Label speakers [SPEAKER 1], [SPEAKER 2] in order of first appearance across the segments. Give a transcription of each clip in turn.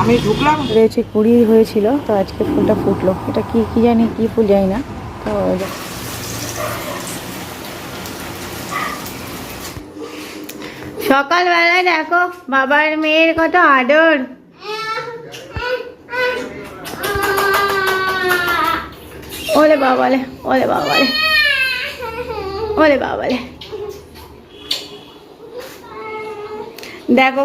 [SPEAKER 1] আমি ঢুকলাম।
[SPEAKER 2] রয়েছে কুড়ি হয়েছিল, তো আজকে ফুলটা ফুটলো। এটা কি কি জানি, কি ফুল জানি না। তো সকালবেলায় দেখো, বাবার মেয়ের কত আদর। ওলে বাবালে ওলে বাবালে ওলে বাবালে দেখো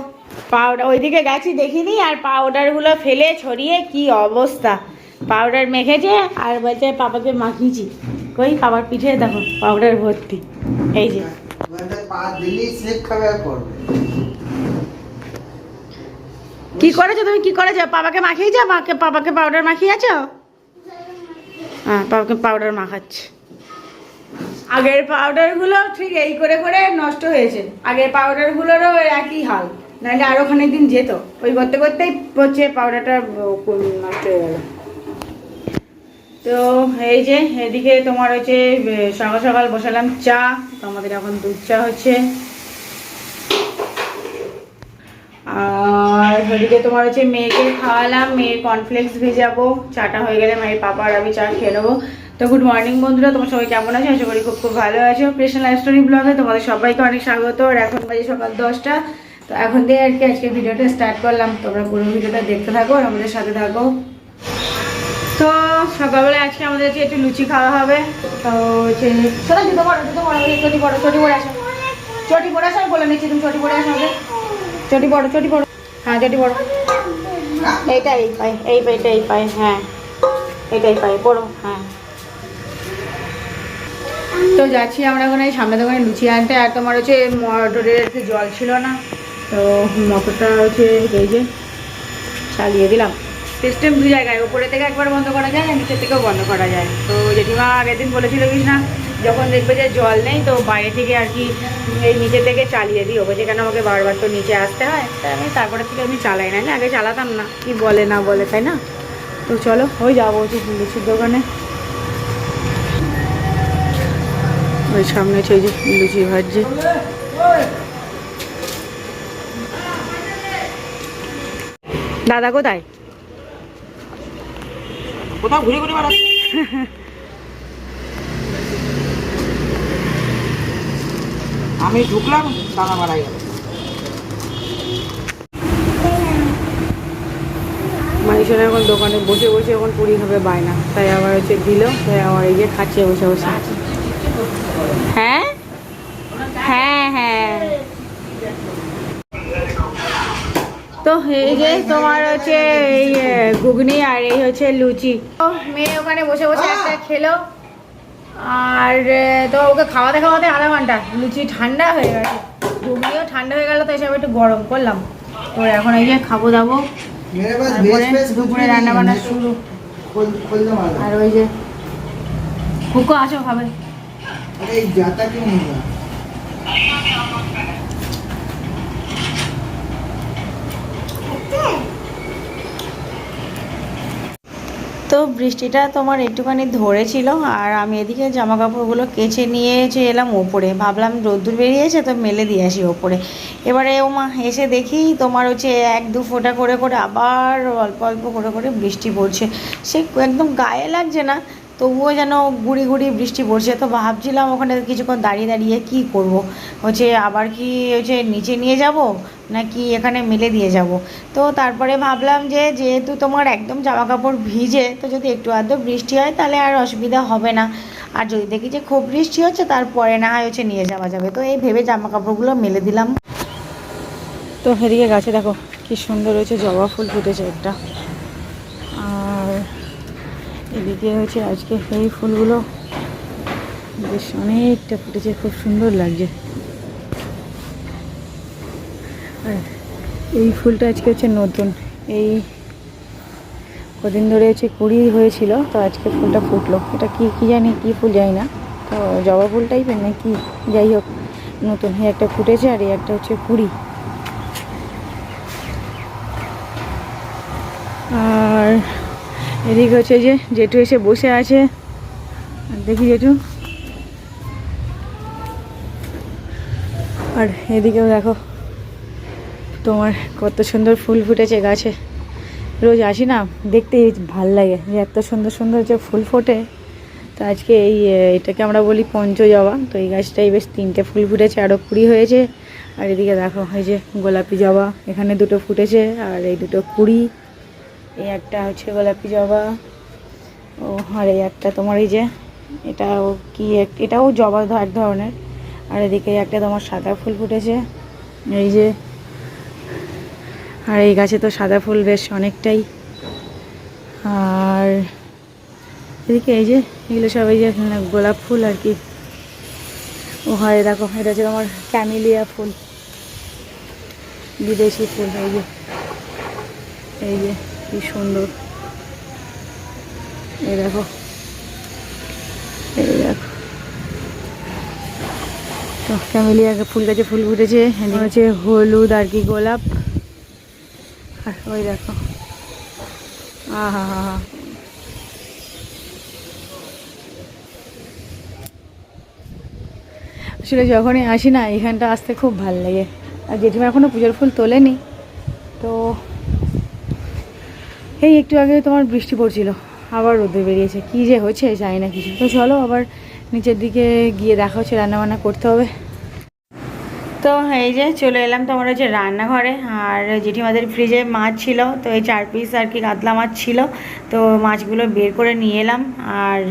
[SPEAKER 2] পাউডার, ওইদিকে গেছি দেখিনি, আর পাউডারগুলো ফেলে ছড়িয়ে কি অবস্থা? পাউডার মেখেছে, আর বলছে পাপাকে মাখিয়েছি। কই পাপার পিঠে দেখো, পাউডার ভর্তি। এই যে। কি করেছ তুমি? কি করেছ? পাপাকে মাখিয়েছো? মাকে পাপাকে পাউডার মাখিয়েছো? হ্যাঁ পাপাকে পাউডার মাখাচ্ছে। আগের পাউডারগুলো ঠিক এই করে করে নষ্ট হয়েছে। আগের পাউডারগুলোরও একই হাল। নাহলে আরও খানিক দিন যেত। ওই করতে করতেই হচ্ছে পাউডারটা নষ্ট হয়ে গেল। তো এই যে, এদিকে তোমার হচ্ছে সকাল সকাল বসালাম চা তো আমাদের এখন দুধ চা হচ্ছে। আর ওদিকে তোমার হচ্ছে মেয়েকে খাওয়ালাম, মেয়ের কর্নফ্লেক্স ভেজাবো, চাটা হয়ে গেলে মায়ের পাপা আর আমি চা খেয়ে নেব। তো গুড মর্নিং বন্ধুরা, তোমার সবাই কেমন আছো? আশা করি খুব খুব ভালো আছো। কৃষ্ণ লাইফ স্টোরি ব্লগে তোমাদের সবাইকে অনেক স্বাগত। আর এখন বাজে সকাল দশটা। তো এখন দিয়ে আর কি আজকে ভিডিওটা স্টার্ট করলাম। তোমরা পুরো ভিডিওটা দেখতে থাকো আর আমাদের সাথে থাকো। তো সকালবেলা আজকে আমাদের হচ্ছে একটু লুচি খাওয়া হবে। তো চলো জুতো পড়ো জুতো পড়ো চটি পড়ো চটি পড়ে আসো। চটি পড়ে আসো বলে নিচ্ছি তুমি চটি পড়ে আসো আমাদের চটি পড়ো চটি পড়ো হ্যাঁ চটি পড়ো এইটা এই পাই এই পাইটা এই পাই হ্যাঁ। এটাই পাই পড়ো হ্যাঁ। তো যাচ্ছি আমরা ওখানে সামনে দোকানে লুচি আনতে। আর তোমার হচ্ছে মটরের জল ছিল না। তো মটরটা হচ্ছে এই যে চালিয়ে দিলাম। সিস্টেম দু জায়গায়, উপরে থেকে একবার বন্ধ করা যায় আর নিচের থেকেও বন্ধ করা যায়। তো জেঠিমা আগের দিন বলেছিল কি না যখন দেখবে যে জল নেই, তো বাইরে থেকে আর কি এই নিচে থেকে চালিয়ে দিও। বলছে, কেন আমাকে বারবার তো নিচে আসতে হয়? তাই আমি তারপরে থেকে আমি চালাই না আগে চালাতাম না। কি বলে, না বলে, তাই না? তো চলো, ওই যাব হচ্ছে লুচির দোকানে। ওই সামনে হচ্ছে যে লুচি ভাজছে। দাদা কোথায়?
[SPEAKER 1] কোথাও ঘুরে ঘুরে বেড়াচ্ছে। আমি ঢুকলাম দাদা বাড়াই গেল।
[SPEAKER 2] মানুষের এখন দোকানে বসে বসে এখন পুরি খাবে বায়না। তাই আবার হচ্ছে দিল তাই আবার এই যে খাচ্ছে বসে বসে। হ্যাঁ হ্যাঁ তো এই যে তোমার হচ্ছে এই ঘুগনি আর এই হচ্ছে লুচি। তো মেয়ে ওখানে বসে বসে একটা খেলো। আর তো ওকে খাওয়াতে খাওয়াতে আধা ঘণ্টা। লুচি ঠান্ডা হয়ে গেছে ঘুগনিও ঠান্ডা হয়ে গেল তো এসব একটু গরম করলাম। তো এখন এই যে খাব দাবো। দুপুরে রান্না বান্না শুরু। আর ওই যে কুকো আসো খাবে। বৃষ্টিটা তোমার একটুখানি ধরেছিল আর আমি এদিকে জামা কাপড়গুলো কেচে নিয়ে এলাম ওপরে। ভাবলাম রোদ্দুর বেরিয়েছে তো মেলে দিয়ে আসি ওপরে। এবারে ও মা এসে দেখি তোমার হচ্ছে এক দু ফোঁটা করে করে আবার অল্প অল্প করে করে বৃষ্টি পড়ছে। সে একদম গায়ে লাগছে না। তবুও যেন গুড়ি গুড়ি বৃষ্টি পড়ছে। তো ভাবছিলাম ওখানে কিছুক্ষণ দাঁড়িয়ে দাঁড়িয়ে কি করব? হচ্ছে আবার কি হচ্ছে নিচে নিয়ে যাব নাকি এখানে মেলে দিয়ে যাব? তো তারপরে ভাবলাম যে যেহেতু তোমার একদম জামা কাপড় ভিজে, তো যদি একটু আধটু বৃষ্টি হয় তাহলে আর অসুবিধা হবে না। আর যদি দেখি যে খুব বৃষ্টি হচ্ছে তারপরে না হয় হচ্ছে নিয়ে যাওয়া যাবে। তো এই ভেবে জামা কাপড়গুলো মেলে দিলাম। তো এদিকে গাছে দেখো কি সুন্দর হয়েছে জবা ফুল ফুটেছে একটা। এদিকে হচ্ছে আজকে এই ফুলগুলো। বেশ অনেকটা ফুটেছে, খুব সুন্দর লাগছে। আর এই ফুলটা আজকে হচ্ছে নতুন। এই কদিন ধরে হচ্ছে কুড়ি হয়েছিল, তো আজকে ফুলটা ফুটলো। এটা কি কি জানি, কি ফুল জানি না। তো জবা ফুল টাইপের না কি যাই হোক, নতুন। এই একটা ফুটেছে আর এই একটা হচ্ছে কুড়ি আর এদিকে হচ্ছে যে জেঠু এসে বসে আছে। দেখি জেঠু। আর এদিকেও দেখো, তোমার কত সুন্দর ফুল ফুটেছে গাছে।
[SPEAKER 3] রোজ আসি না, দেখতে ভালো লাগে যে এত সুন্দর সুন্দর যে ফুল ফোটে। তো আজকে এই এটাকে আমরা বলি পঞ্চজবা। তো এই গাছটাই বেশ তিনটে ফুল ফুটেছে আরও কুড়ি হয়েছে। আর এদিকে দেখো, এই যে গোলাপি জবা, এখানে দুটো ফুটেছে। আর এই দুটো কুড়ি। এই একটা হচ্ছে গোলাপি জবা। ও, আর এই একটা তোমার এই যে, এটাও কি এটাও জবা এক ধরনের। আর এদিকে একটা তোমার সাদা ফুল ফুটেছে। এই যে, আর এই গাছে তো সাদা ফুল বেশ অনেকটাই। আর এদিকে এই যে, এগুলো সব এই যে গোলাপ ফুল আর কি। ও হয় দেখো, এটা হচ্ছে তোমার ক্যামিলিয়া ফুল। বিদেশি ফুল, এই যে। এই যে। কি সুন্দর। এই দেখো। এই দেখো। তো ক্যামেলিয়া ফুল গাছে ফুল ফুটেছে হচ্ছে হলুদ আর কি গোলাপ। আর ওই দেখো। আহা, হা হা। আসলে যখনই আসি না, এখানটা আসতে খুব ভালো লাগে। আর জেঠিমা এখনও পুজোর ফুল তোলেনি। তো এই একটু আগে তোমার বৃষ্টি পড়ছিল, আবার রোদে বেরিয়েছে। কী যে হচ্ছে জানি না কিছু। তো চলো আবার নিচের দিকে গিয়ে দেখা হচ্ছে, রান্নাবান্না করতে হবে।
[SPEAKER 2] তো এই যে চলে এলাম তোমার হচ্ছে রান্নাঘরে। আর জেঠিমাদের ফ্রিজে মাছ ছিল, তো এই চার পিস আর কি কাতলা মাছ ছিল। তো মাছগুলো বের করে নিয়ে এলাম। আর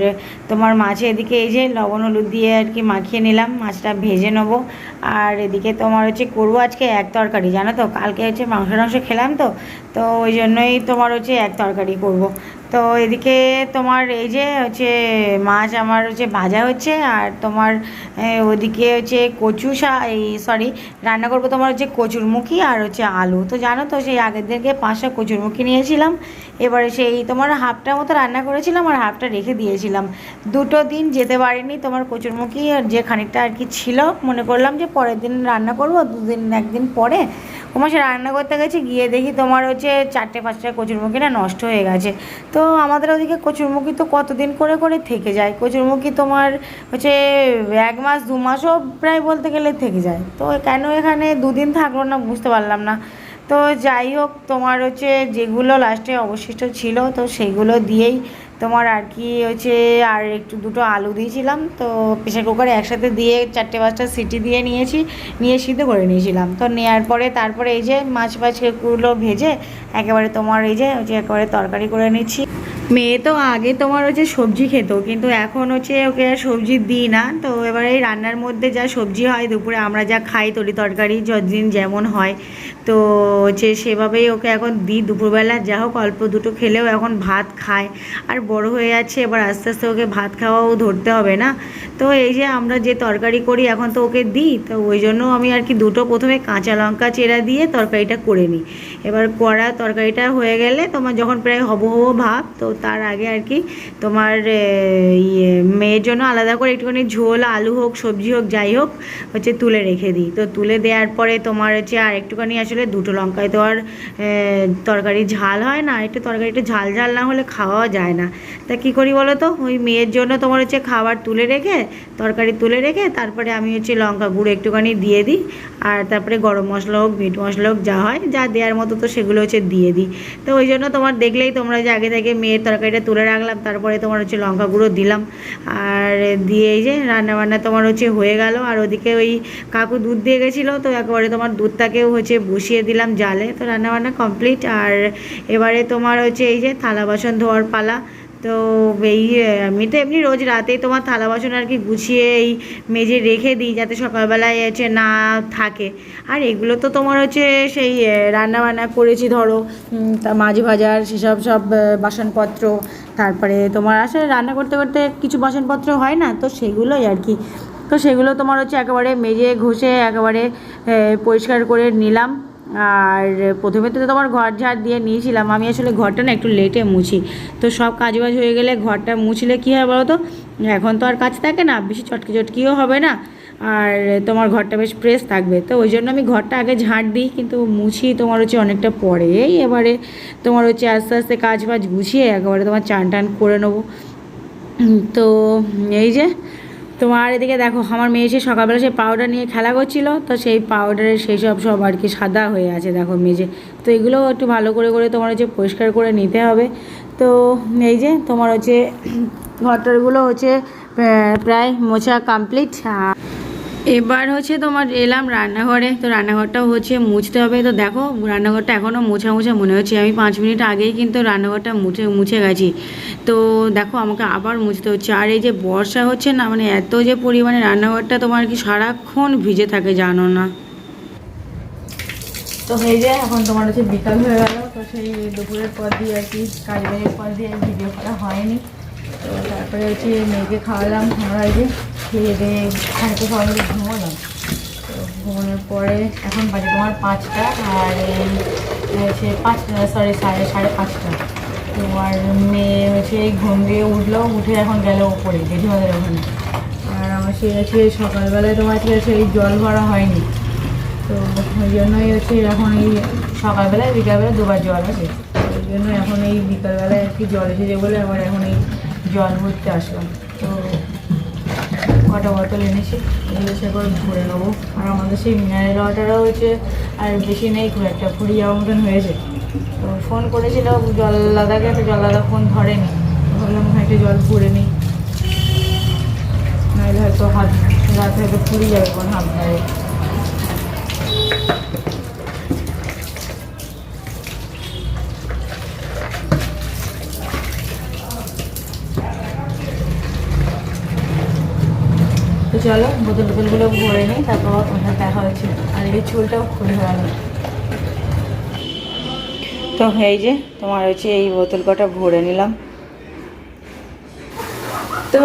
[SPEAKER 2] তোমার মাছে এদিকে এই যে লবণ হলুদ দিয়ে আর কি মাখিয়ে নিলাম, মাছটা ভেজে নেব। আর এদিকে তোমার হচ্ছে করব আজকে এক তরকারি, জানো তো? কালকে হচ্ছে মাংস টাংস খেলাম তো তো ওই জন্যই তোমার হচ্ছে এক তরকারি করব। তো এদিকে তোমার এই যে হচ্ছে মাছ আমার হচ্ছে ভাজা হচ্ছে, আর তোমার ওদিকে হচ্ছে কচু শা, এই সরি রান্না করব তোমার হচ্ছে কচুরমুখী আর হচ্ছে আলু। তো জানো তো সেই আগের দিনকে পাঁচটা কচুরমুখী নিয়েছিলাম, এবারে সেই তোমার হাফটার মতো রান্না করেছিলাম আর হাফটা রেখে দিয়েছিলাম। দুটো দিন যেতে পারিনি তোমার কচুরমুখী, আর যে খানিকটা আর কি ছিল, মনে করলাম যে পরের দিন রান্না করব, দুদিন, একদিন পরে ওমা সে রান্না করতে গেছে, গিয়ে দেখি তোমার হচ্ছে চারটে পাঁচটা কচুরমুখী না নষ্ট হয়ে গেছে। তো আমাদের ওদিকে কচুরমুখী তো কতদিন করে করে থেকে যায়। কচুরমুখী তোমার হচ্ছে এক মাস, দু মাসও প্রায় বলতে গেলে থেকে যায়। তো কেন এখানে দুদিন থাকল না বুঝতে পারলাম না। তো যাই হোক, তোমার হচ্ছে যেগুলো লাস্টে অবশিষ্ট ছিল, তো সেগুলো দিয়েই তোমার আর কি হচ্ছে আর একটু দুটো আলু দিয়েছিলাম, তো প্রেশার কুকারে একসাথে দিয়ে চারটে পাঁচটা সিটি দিয়ে নিয়েছি, নিয়ে সিদ্ধ করে নিয়েছিলাম। তো নেওয়ার পরে তারপরে এই যে মাছ ফাছগুলো ভেজে একেবারে তোমার এই যে হচ্ছে একেবারে তরকারি করে নিচ্ছি। মেয়ে তো আগে তোমার হচ্ছে সবজি খেত, কিন্তু এখন হচ্ছে ওকে আর সবজি দিই না। তো এবারে এই রান্নার মধ্যে যা সবজি হয়, দুপুরে আমরা যা খাই, তরি তরকারি, যতদিন যেমন হয়, তো হচ্ছে সেভাবেই ওকে এখন দিই। দুপুরবেলা যা হোক, অল্প দুটো খেলেও এখন ভাত খায়। আর বড় হয়ে যাচ্ছে, এবার আস্তে আস্তে ওকে ভাত খাওয়াও ধরতে হবে না। তো এই যে আমরা যে তরকারি করি, এখন তো ওকে দিই। তো ওই জন্য আমি আর কি দুটো প্রথমে কাঁচা লঙ্কা চেরা দিয়ে তরকারিটা করে নিই। এবার কড়া তরকারিটা হয়ে গেলে তোমার যখন প্রায় হব হব ভাব, তো তার আগে আর কি তোমার ইয়ে মেয়ের জন্য আলাদা করে একটুখানি ঝোল, আলু হোক, সবজি হোক, যাই হোক, হচ্ছে তুলে রেখে দিই। তো তুলে দেওয়ার পরে তোমার হচ্ছে আর একটুখানি আসলে দুটো লঙ্কায় তো আর তরকারি ঝাল হয় না একটু তরকারিটা ঝাল ঝাল না হলে খাওয়া যায় না। তা কী করি বলো তো? ওই মেয়ের জন্য তোমার হচ্ছে খাবার তুলে রেখে, তরকারি তুলে রেখে, তারপরে আমি হচ্ছে লঙ্কা গুঁড়ো একটুখানি দিয়ে দিই। আর তারপরে গরম মশলা হোক, মিট মশলা হোক, যা হয়, যা দেওয়ার মতো তো সেগুলো হচ্ছে দিয়ে দিই। তো ওই জন্য তোমার দেখলেই তোমরা যে আগে থেকে মেয়ের তরকারিটা তুলে রাখলাম, তারপরে তোমার হচ্ছে লঙ্কা গুঁড়ো দিলাম। আর দিয়ে এই যে রান্নাবান্না তোমার হচ্ছে হয়ে গেল। আর ওদিকে ওই কাকু দুধ দিয়ে গেছিল, তো একেবারে তোমার দুধটাকেও হচ্ছে বসিয়ে দিলাম জালে। তো রান্নাবান্না কমপ্লিট। আর এবারে তোমার হচ্ছে এই যে থালা বাসন ধোয়ার পালা। তো এই আমি তো এমনি রোজ রাতেই তোমার থালা বাসন আর কি গুছিয়ে এই মেজে রেখে দিই যাতে সকালবেলায় হচ্ছে না থাকে। আর এগুলো তো তোমার হচ্ছে সেই রান্না বান্না করেছি ধরো তা মাছ ভাজার সেসব সব বাসনপত্র, তারপরে তোমার আসলে রান্না করতে করতে কিছু বাসনপত্র হয় না, তো সেগুলোই আর কি। তো সেগুলো তোমার হচ্ছে একেবারে মেজে ঘষে একেবারে পরিষ্কার করে নিলাম। আর প্রথমে তো তোমার ঘর ঝাড় দিয়ে নিয়েছিলাম। আমি আসলে ঘরটা না একটু লেটে মুছি। তো সব কাজ বাজ হয়ে গেলে ঘরটা মুছলে কী হয় বলো তো এখন তো আর কাজ থাকে না, বেশি চটকি চটকিও হবে না। আর তোমার ঘরটা বেশ ফ্রেশ থাকবে। তো ওই জন্য আমি ঘরটা আগে ঝাঁট দিই, কিন্তু মুছি তোমার হচ্ছে অনেকটা পরে। এবারে তোমার হচ্ছে আস্তে আস্তে কাজ বাজ গুছিয়ে একেবারে তোমার চান টান করে নেব। তো এই যে তোমার এদিকে দেখো, আমার মেয়ে সে সকালবেলা সেই পাউডার নিয়ে খেলা করছিল, তো সেই পাউডারের সেই সব সব আর কি সাদা হয়ে আছে দেখো মেঝে। তো এগুলো একটু ভালো করে করে তোমার হচ্ছে পরিষ্কার করে নিতে হবে। তো এই যে তোমার হচ্ছে ঘরটারগুলো হচ্ছে প্রায় মোছা কমপ্লিট এবার হচ্ছে তোমার এলাম রান্নাঘরে, তো রান্নাঘরটাও হচ্ছে মুছতে হবে। তো দেখো, রান্নাঘরটা এখনও মোছা মোছা মনে হচ্ছে। আমি পাঁচ মিনিট আগেই কিন্তু রান্নাঘরটা মুছে মুছে গেছি। তো দেখো, আমাকে আবার মুছতে হচ্ছে। আর এই যে বর্ষা হচ্ছে না মানে এত যে পরিমাণে রান্নাঘরটা তোমার কি সারাক্ষণ ভিজে থাকে জানো না? তো হয়ে যায় এখন তোমার হচ্ছে বিকাল হয়ে গেল। তো সেই দুপুরের পর দিয়ে আর কি কাজ বাজের পর দিয়ে আর ভিডিও করা হয়নি। তো তারপরে হচ্ছে মেয়েকে খাওয়ালাম। আমরা যে খেয়ে দিয়ে খানিকটা সবাই মিলে ঘুমোলাম ঘুমানোর পরে এখন বাজে তোমার পাঁচটা আর হচ্ছে পাঁচটা সরি সাড়ে সাড়ে পাঁচটা। তো আর মেয়ে হচ্ছে এই ঘুম দিয়ে উঠল, উঠে এখন গেল ওপরে, জেঠিমাদের ওখানে। আর আমার সে হচ্ছে সকালবেলায় তোমার হচ্ছে এই জল ভরা হয়নি। তো ওই জন্যই হচ্ছে এখন এই সকালবেলায়, বিকালবেলা দুবার জল আছে ওই জন্য এখন এই বিকালবেলায় আর কি জল এসেছে বলে আবার এখন এই জল ভরতে আসলাম। কটা বোতল এনেছি, এগুলো সে করে ভরে নেব। আর আমাদের সেই মিনারেল ওয়াটারও হয়েছে আর বেশি নেই, খুব একটা ফুরিয়ে যাওয়ার মতন হয়েছে। তো ফোন করেছিল, জল দাদাকে একটা জল দাদা ফোন ধরেনি। ভাবলাম হয়তো জল পুড়ে নিই। নাহলে হয়তো হাত রাতে হয়তো ফুরিয়ে যাবে কোন হাত ধরে তো চলো, বোতল বোতলগুলো ভরে নিই, তারপর ওখানে দেখা হচ্ছে। আর এই চুলটাও খুলে ভালো। তো এই যে, তোমার হচ্ছে এই বোতল কটা ভরে নিলাম। তো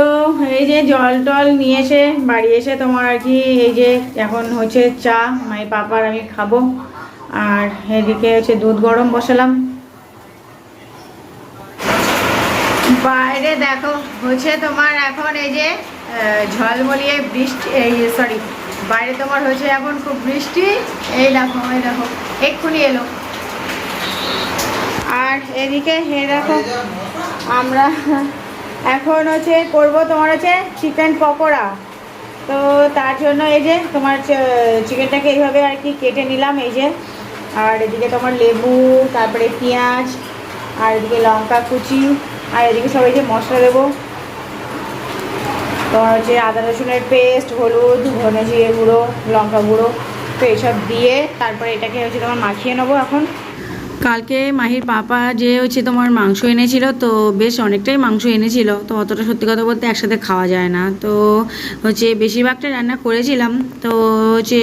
[SPEAKER 2] এই যে জল টল নিয়ে এসে, বাড়ি এসে তোমার আর কি এই যে এখন হচ্ছে চা মাই পাপার আমি খাব। আর এদিকে হচ্ছে দুধ গরম বসালাম। বাইরে দেখো, হচ্ছে তোমার এখন এই যে ঝলমলিয়ে বৃষ্টি, এই সরি বাইরে তোমার হচ্ছে এখন খুব বৃষ্টি। এই দেখো এই দেখো, এক্ষুনি এলো। আর এদিকে হে দেখো, আমরা এখন হচ্ছে করব তোমার হচ্ছে চিকেন পকোড়া। তো তার জন্য এই যে তোমার চিকেনটাকে এইভাবে আর কি কেটে নিলাম, এই যে। আর এদিকে তোমার লেবু, তারপরে পেঁয়াজ, আর এদিকে লঙ্কা কুচি, আর এদিকে সবাই যে মশলা দেবো। তোমার হচ্ছে আদা রসুনের পেস্ট হলুদ ধনে জিরে গুঁড়ো, লঙ্কা গুঁড়ো, তো এইসব দিয়ে তারপরে এটাকে হচ্ছে তোমার মাখিয়ে নেব এখন। কালকে মাহির পাপা যে হচ্ছে তোমার মাংস এনেছিল, তো বেশ অনেকটাই মাংস এনেছিল, তো অতটা সত্যি কথা বলতে একসাথে খাওয়া যায় না। তো হচ্ছে বেশিরভাগটা রান্না করেছিলাম, তো হচ্ছে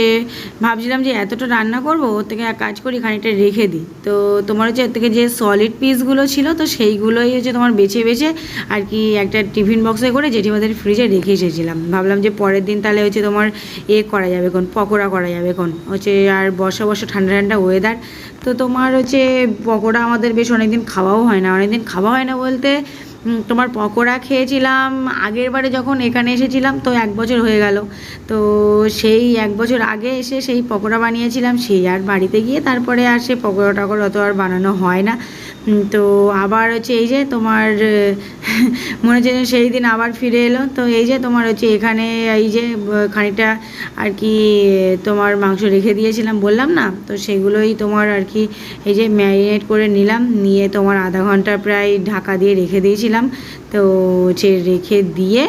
[SPEAKER 2] ভাবছিলাম যে এতটা রান্না করব, ওর থেকে এক কাজ করি, খানিকটা রেখে দিই। তো তোমার হচ্ছে ওর থেকে যে সলিড পিসগুলো ছিল, তো সেইগুলোই হচ্ছে তোমার বেছে বেছে আর কি একটা টিফিন বক্সে করে জেঠিমাদের ফ্রিজে রেখে এসেছিলাম। ভাবলাম যে পরের দিন তাহলে হচ্ছে তোমার এ করা যাবে কোন পকোড়া করা যাবে কোন হচ্ছে আর বর্ষা বর্ষা ঠান্ডা ঠান্ডা ওয়েদার তো তোমার হচ্ছে পকোড়া আমাদের বেশ অনেকদিন খাওয়াও হয় না, অনেকদিন খাওয়া হয় না বলতে তোমার পকোড়া খেয়েছিলাম, আগের বারে যখন এখানে এসেছিলাম তো এক বছর হয়ে গেল। তো সেই এক বছর আগে এসে সেই পকোড়া বানিয়েছিলাম, সেই আর বাড়িতে গিয়ে তারপরে আর সে পকোড়া টকোড়া অত আর বানানো হয় না। তো আবার হচ্ছে এই যে তোমার, মনে হচ্ছে সেই দিন আবার ফিরে এলো। তো এই যে তোমার হচ্ছে এখানে এই যে খানিকটা আর কি তোমার মাংস রেখে দিয়েছিলাম বললাম না? তো সেগুলোই তোমার আর কি এই যে ম্যারিনেট করে নিলাম, নিয়ে তোমার আধা ঘণ্টা প্রায় ঢাকা দিয়ে রেখে দিয়েছিলাম। তো হচ্ছে রেখে দিয়ে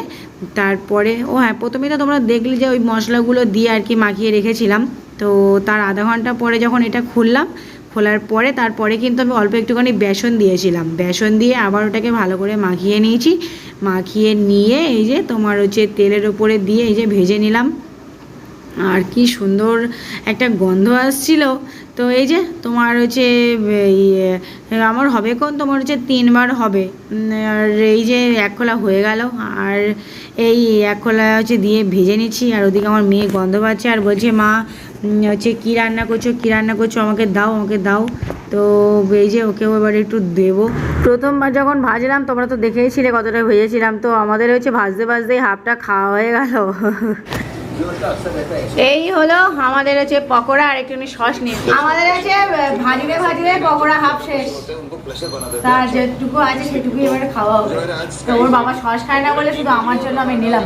[SPEAKER 2] তারপরে, ও হ্যাঁ প্রথমে তো তোমরা দেখলে যে ওই মশলাগুলো দিয়ে আর কি মাখিয়ে রেখেছিলাম। তো তার আধা ঘণ্টা পরে যখন এটা খুললাম, খোলার পরে তারপরে কিন্তু আমি অল্প একটুখানি বেসন দিয়েছিলাম। বেসন দিয়ে আবার ওটাকে ভালো করে মাখিয়ে নিয়েছি। মাখিয়ে নিয়ে এই যে তোমার হচ্ছে তেলের ওপরে দিয়ে এই যে ভেজে নিলাম। আর কি সুন্দর একটা গন্ধ আসছিল। তো এই যে তোমার হচ্ছে আমার হবে কোন? তোমার হচ্ছে তিনবার হবে। আর এই যে এক খোলা হয়ে গেল, আর এই এক খোলা হচ্ছে দিয়ে ভেজে নিচ্ছি। আর ওদিকে আমার মেয়ে গন্ধ পাচ্ছে আর বলছে, মা হচ্ছে কী রান্না করছ? কী রান্না করছ? আমাকে দাও আমাকে দাও। তো এই যে ওকেও এবার একটু দেবো। প্রথমবার যখন ভাজলাম, তোমরা তো দেখেইছিলে কতটা ভেজেছিলাম। তো আমাদের হচ্ছে ভাজতে, ভাজতেই হাফটা খাওয়া হয়ে গেল। এই হলো আমাদের আছে পকোড়া আর একটু সস নিয়ে। আচ্ছা। আমাদের আছে ভাজিরে ভাজিরে পকোড়া হাফ শেষ। তার যেটুকু আছে সেটুকুই এবার খাওয়া হবে। তো ওর বাবা সস খায় না বলে শুধু আমার জন্য আমি নিলাম।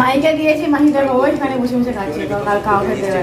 [SPEAKER 2] মাইকে দিয়েছি মাহিদার বাবা এখানে বসে বসে খাচ্ছে কাল খাওয়া খেতে না।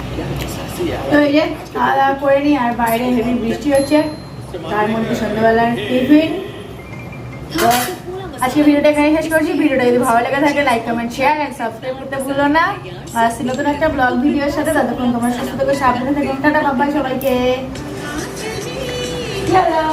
[SPEAKER 2] তো এই যে খাওয়া দাওয়া করে নিই আর বাইরে হেভি বৃষ্টি হচ্ছে তার মধ্যে সন্ধ্যাবেলার টিফিন। আজকে ভিডিওটা এখানে শেষ করছি। ভিডিওটা যদি ভালো লেগে থাকে like comment share and subscribe করতে ভুলো না। আর নতুন একটা ব্লগ ভিডিওর সাথে ততক্ষণ তোমার সুস্থ থেকে সাবধানে থেকে। টাটা বাবাই সবাইকে। হ্যালো